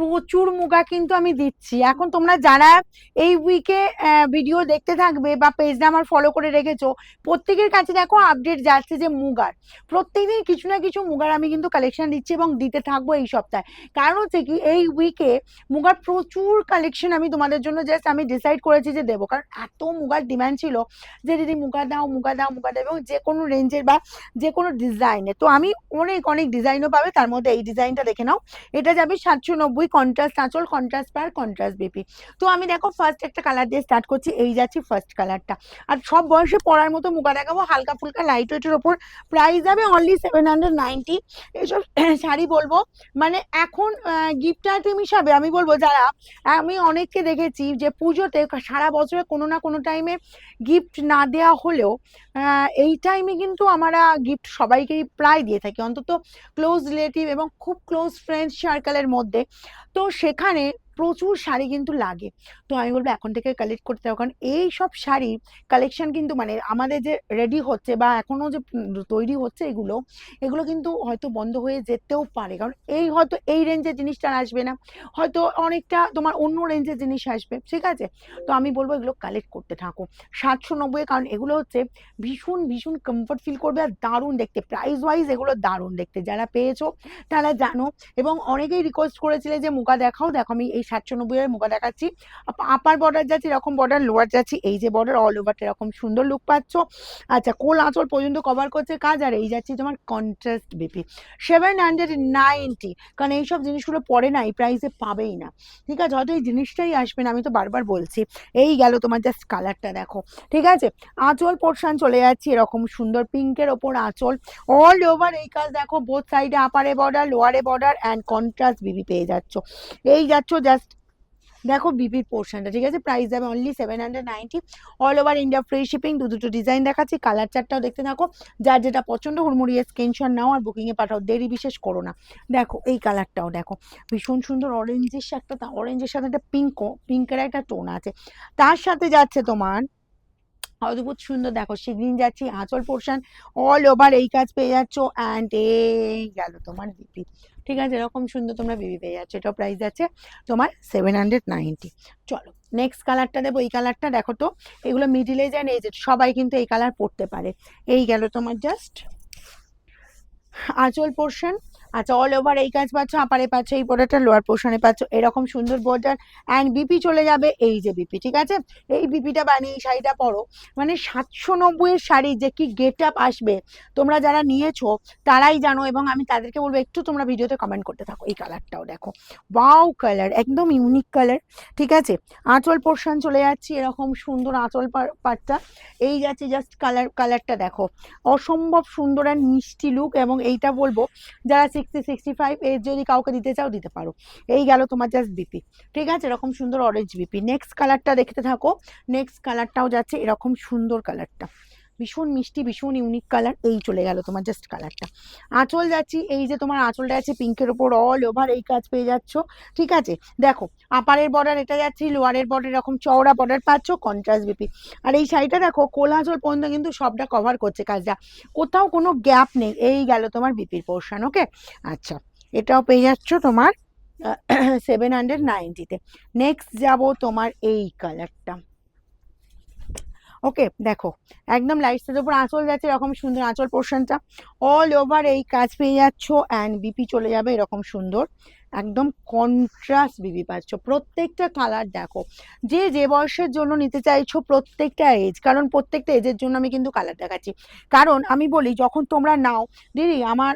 প্রচুর মুগা কিন্তু আমি দিচ্ছি। এখন তোমরা যারা এই উইকে ভিডিও দেখতে থাকবে বা পেজটা আমার ফলো করে রেখেছো, প্রত্যেকের কাছে দেখো আপডেট যাচ্ছে যে মুগার। প্রত্যেকদিন কিছু না কিছু মুগার আমি কিন্তু কালেকশন দিচ্ছি এবং দিতে থাকব এই সপ্তাহে। কারণ হচ্ছে কি, এই উইকে মুগার প্রচুর কালেকশন আমি তোমাদের জন্য জাস্ট আমি ডিসাইড করেছি যে দেবো। কারণ এত মুগার ডিমান্ড ছিল যে দিদি মুগা দাও মুগা দাও মুগা দাও এবং যে কোনো রেঞ্জের বা যে কোনো ডিজাইনে তো আমি অনেক অনেক ডিজাইনও পাবে, তার মধ্যে এই ডিজাইনটা দেখে নাও। এটা যাবে সাতশো নব্বই কন্ট্রাস্ট আঁচল কন্ট্রাস্ট পার কন্ট্রাস্ট বিপি তো আমি দেখো ফার্স্ট একটা কালার দিয়ে স্টার্ট করছি, এই যাচ্ছি ফার্স্ট কালারটা আর সব বয়সে পরার মতো মুখা দেখাবো, হালকা ফুলকা লাইট ওয়েটের ওপর। প্রাইস যাবে অনলি সেভেন হান্ড্রেড নাইনটি এইসব শাড়ি বলব মানে এখন গিফট আইটেম হিসাবে আমি বলব যারা, আমি অনেককে দেখেছি যে পুজোতে সারা বছরে কোনো না কোনো টাইমে গিফট না দেওয়া হলেও এই টাইমে কিন্তু আমরা গিফট সবাইকেই প্রায় দিয়ে থাকি। অন্তত ক্লোজ রিলেটিভ এবং খুব ক্লোজ ফ্রেন্ড সার্কেলের মধ্যে। তো সেখানে প্রচুর শাড়ি কিন্তু লাগে। তো আমি বলব এখন থেকে কালেক্ট করতে হবে। কারণ এই সব শাড়ি কালেকশন কিন্তু মানে আমাদের যে রেডি হচ্ছে বা এখনও যে তৈরি হচ্ছে এগুলো এগুলো কিন্তু হয়তো বন্ধ হয়ে যেতেও পারে। কারণ এই হয়তো এই রেঞ্জের জিনিসটা আসবে না। হয়তো অনেকটা তোমার অন্য রেঞ্জের জিনিস আসবে, ঠিক আছে? তো আমি বলব এগুলো কালেক্ট করতে থাকো। সাতশো নব্বই কারণ এগুলো হচ্ছে ভীষণ ভীষণ কমফর্ট ফিল করবে আর দারুণ দেখতে। প্রাইস ওয়াইজ এগুলো দারুণ দেখতে। যারা পেয়েছ তারা জানো। এবং অনেকেই রিকোয়েস্ট করেছিলে যে মুখা দেখাও, দেখো, আমি এই সাতশো নব্বই এর মুখা দেখাচ্ছি। আপার বর্ডার যাচ্ছি, এরকম বর্ডার লোয়ার যাচ্ছি, এই যে বর্ডার অল ওভারটা এরকম সুন্দর লুক পাচ্ছ। আচ্ছা কোল আঁচল পর্যন্ত কভার করছে কাজ, আর এই যাচ্ছি তোমার contrast BP seven hundred ninety কারণ এইসব জিনিসগুলো পরে না, এই প্রাইসে পাবেই না। ঠিক আছে, হয়তো এই জিনিসটাই আসবে না, আমি তো বারবার বলছি। এই গেল তোমার জাস্ট কালারটা দেখো। ঠিক আছে, আঁচল পোর্শন চলে যাচ্ছি, এরকম সুন্দর পিঙ্কের ওপর আঁচল। অল ওভার এই কাজ দেখো বোথ সাইডে আপারে বর্ডার লোয়ারে বর্ডার অ্যান্ড কন্ট্রাস্ট বিবি পেয়ে যাচ্ছ। এই যাচ্ছ জাস্ট দেখো বিপির পোর্শনটা ঠিক আছে? প্রাইস যাবে only seven hundred ninety all over India free shipping দু দুটো ডিজাইন দেখাচ্ছি কালার চারটাও দেখতে থাকো। যার যেটা পছন্দ, হুড়মুড়িয়ে স্ক্রিনশট নাও আর বুকিংয়ে পাঠাও, দেরি বিশেষ করো না। দেখো, এই কালারটাও দেখো। ভীষণ সুন্দর অরেঞ্জের সাথে একটা অরেঞ্জের সাথে একটা পিঙ্ক পিঙ্কের একটা টোন আছে। তার সাথে যাচ্ছে তোমার অদ্ভুত সুন্দর। দেখো শিগগির যাচ্ছি, আঁচল পোর্শন অল ওভার এই কাজ পেয়ে যাচ্ছ অ্যান্ড এই গেল তোমার বিপি ঠিক আছে? এরকম সুন্দর তোমরা বিবি পেয়ে যাচ্ছ। এটাও প্রাইস আছে তোমার সেভেন হান্ড্রেড নাইনটি চলো নেক্সট কালারটা দেবো। এই কালারটা দেখো তো, এগুলো মিডিলে যায়, এই যে সবাই কিন্তু এই কালার পরতে পারে। এই গেল তোমার জাস্ট আঁচল পোর্শন আচ্ছা অল ওভার এই কাজ পাচ্ছ আপারে পাচ্ছ, এই বর্ডারটা লোয়ার পোর্শনে পাচ্ছ, এরকম সুন্দর বর্ডার অ্যান্ড বিপি চলে যাবে এই যে বিপি ঠিক আছে? এই বিপিটা বানিয়ে এই শাড়িটা পরো মানে সাতশো নব্বইয়ের শাড়ি যে কি গেট আপ আসবে, তোমরা যারা নিয়েছো, তারাই জানো এবং আমি তাদেরকে বলব, একটু তোমরা ভিডিওতে কমেন্ট করতে থাকো, এই কালারটাও দেখো। বাউ কালার একদম ইউনিক কালার ঠিক আছে? আঁচল পোর্শন চলে যাচ্ছি, এরকম সুন্দর আঁচল পাটটা। এই যাচ্ছে জাস্ট কালার কালারটা দেখো। অসম্ভব সুন্দর আর মিষ্টি লুক এবং এইটা বলব, যারা সিক্সটি সিক্সটি ফাইভ এর যদি কাউকে দিতে চাও, দিতে পারো। এই গেল তোমার জাস্ট বিপি ঠিক আছে? এরকম সুন্দর অরেঞ্জ বিপি নেক্সট কালারটা দেখতে থাকো। নেক্সট কালারটাও যাচ্ছে এরকম সুন্দর কালারটা ভীষণ মিষ্টি, ভীষণ ইউনিক কালার এই চলে গেল তোমার জাস্ট কালারটা আঁচল যাচ্ছি, এই যে তোমার আঁচলটা আছে পিঙ্কের ওপর অল ওভার এই কাজ পেয়ে যাচ্ছ, ঠিক আছে? দেখো আপারের বর্ডার এটা যাচ্ছি লোয়ারের বর্ডার এরকম চওড়া বর্ডার পাচ্ছ কন্ট্রাস্ট বিপি আর এই শাড়িটা দেখো কোল আঁচল পর্যন্ত কিন্তু সবটা কভার করছে কাজটা। কোথাও কোনো গ্যাপ নেই, এই গেল তোমার বিপির পোর্শন ওকে আচ্ছা এটাও পেয়ে যাচ্ছ তোমার সেভেন হান্ড্রেড নাইনটিতে নেক্সট যাব তোমার এই কালারটা ওকে দেখো, একদম লাইট সাইজের উপর আঁচল যাচ্ছে, এরকম সুন্দর আঁচল পোর্শনটা অল ওভার এই কাজ পেয়ে যাচ্ছ অ্যান্ড বিপি চলে যাবে এরকম সুন্দর। একদম কন্ট্রাস্ট বিবি পাচ্ছ। প্রত্যেকটা কালার দেখো। যে যে বয়সের জন্য নিতে চাইছো প্রত্যেকটা এজ কারণ প্রত্যেকটা এজের জন্য আমি কিন্তু কালার দেখাচ্ছি। কারণ আমি বলি, যখন তোমরা নাও, দিদি আমার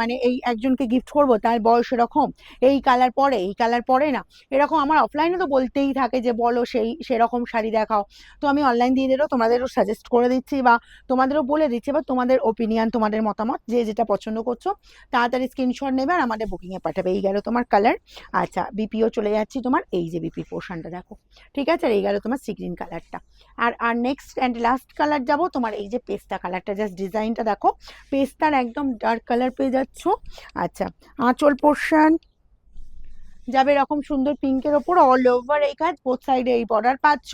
মানে এই একজনকে গিফট করব, তার বয়স এরকম, এই কালার পরে, এই কালার পরে না। এরকম আমার অফলাইনে তো বলতেই থাকে যে, বলো সেই, সেরকম শাড়ি দেখাও। তো আমি অনলাইন দিয়ে দিলেও তোমাদেরও সাজেস্ট করে দিচ্ছি বা তোমাদেরও বলে দিচ্ছি বা তোমাদের ওপিনিয়ন তোমাদের মতামত, যে, যেটা পছন্দ করছ, তাড়াতাড়ি স্ক্রিনশট নেবে আর আমাদের বুকিংয়ে পাঠাবে। এই গেল তোমার কালার আচ্ছা বিপিও চলে যাচ্ছি তোমার, এই যে বিপি পোর্শনটা দেখো। ঠিক আছে? আর এই গেল তোমার সি গ্রিন কালারটা আর আর নেক্সট অ্যান্ড লাস্ট কালার যাব তোমার এই যে পেস্তা কালারটা জাস্ট ডিজাইনটা দেখো। পেস্তার একদম ডার্ক কালার পেয়ে যাচ্ছ। আচ্ছা আঁচল পোর্শন যাবে এরকম সুন্দর পিঙ্কের ওপর। অল ওভার এই কাজ বোথ সাইডে এই বর্ডার পাচ্ছ।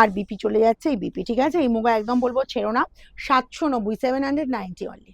আর বিপি চলে যাচ্ছে এই বিপি ঠিক আছে? এই মুগা একদম বলব ছেড়ো না। সাতশো নব্বই সেভেন হান্ড্রেড নাইনটি অনলি